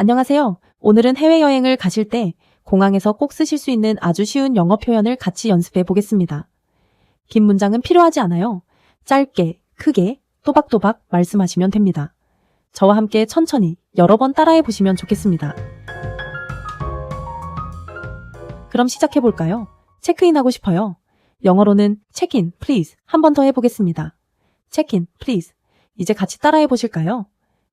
안녕하세요. 오늘은 해외여행을 가실 때 공항에서 꼭 쓰실 수 있는 아주 쉬운 영어 표현을 같이 연습해 보겠습니다. 긴 문장은 필요하지 않아요. 짧게, 크게, 또박또박 말씀하시면 됩니다. 저와 함께 천천히 여러 번 따라해 보시면 좋겠습니다. 그럼 시작해 볼까요? 체크인 하고 싶어요. 영어로는 체크인, please. 한 번 더 해보겠습니다. 체크인, please. 이제 같이 따라해 보실까요?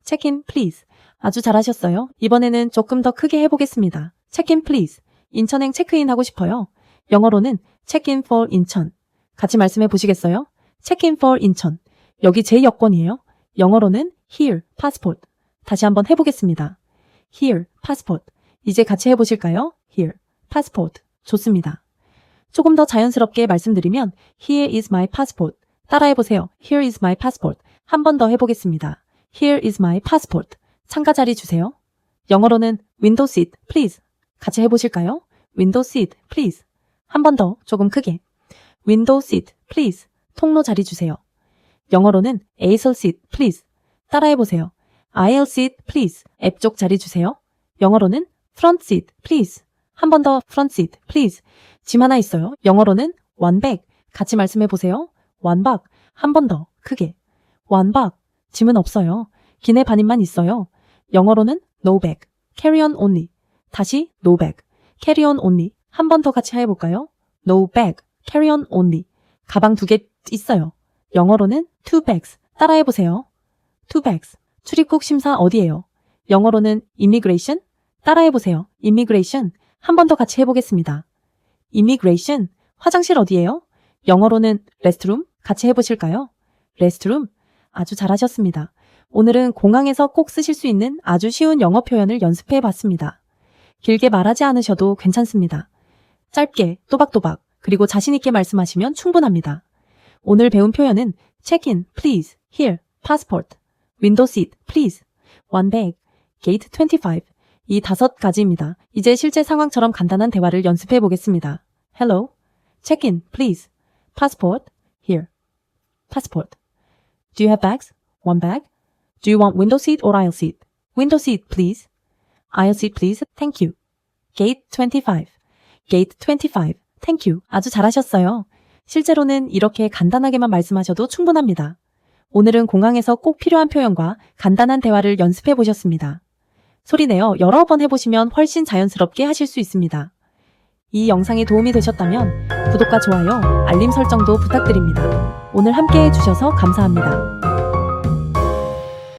체크인, please. 아주 잘하셨어요. 이번에는 조금 더 크게 해보겠습니다. 체크인, please. 인천행 체크인 하고 싶어요. 영어로는 체크인 for 인천. 같이 말씀해 보시겠어요? 체크인 for 인천. 여기 제 여권이에요. 영어로는 here, passport. 다시 한번 해보겠습니다. here, passport. 이제 같이 해보실까요? here, passport. 좋습니다. 조금 더 자연스럽게 말씀드리면 here is my passport. 따라해보세요. here is my passport. 한 번 더 해보겠습니다. here is my passport. 참가 자리 주세요. 영어로는 window seat, please. 같이 해보실까요? window seat, please. 한 번 더 조금 크게. window seat, please. 통로 자리 주세요. 영어로는 aisle seat, please. 따라해보세요. aisle seat, please. 앱 쪽 자리 주세요. 영어로는 front seat, please. 한 번 더 front seat, please. 짐 하나 있어요. 영어로는 one bag. 같이 말씀해 보세요. one bag. 한 번 더 크게. one bag. 짐은 없어요. 기내 반입만 있어요. 영어로는 no bag. carry on only. 다시 no bag. carry on only. 한 번 더 같이 해볼까요? no bag. carry on only. 가방 두 개 있어요. 영어로는 two bags. 따라해보세요. two bags. 출입국 심사 어디예요? 영어로는 immigration. 따라해보세요. immigration. 한 번 더 같이 해보겠습니다. immigration. 화장실 어디예요? 영어로는 restroom. 같이 해보실까요? restroom. 아주 잘하셨습니다. 오늘은 공항에서 꼭 쓰실 수 있는 아주 쉬운 영어 표현을 연습해 봤습니다. 길게 말하지 않으셔도 괜찮습니다. 짧게, 또박또박, 그리고 자신있게 말씀하시면 충분합니다. 오늘 배운 표현은 check in, please, here, passport, window seat, please, one bag, gate 25. 이 다섯 가지입니다. 이제 실제 상황처럼 간단한 대화를 연습해 보겠습니다. Hello, check in, please, passport, here, passport. Do you have bags? One bag? Do you want window seat or aisle seat? Window seat, please. Aisle seat, please. Thank you. Gate 25. Gate 25. Thank you. 아주 잘하셨어요. 실제로는 이렇게 간단하게만 말씀하셔도 충분합니다. 오늘은 공항에서 꼭 필요한 표현과 간단한 대화를 연습해 보셨습니다. 소리내어 여러 번 해보시면 훨씬 자연스럽게 하실 수 있습니다. 이 영상이 도움이 되셨다면 구독과 좋아요, 알림 설정도 부탁드립니다. 오늘 함께 해주셔서 감사합니다.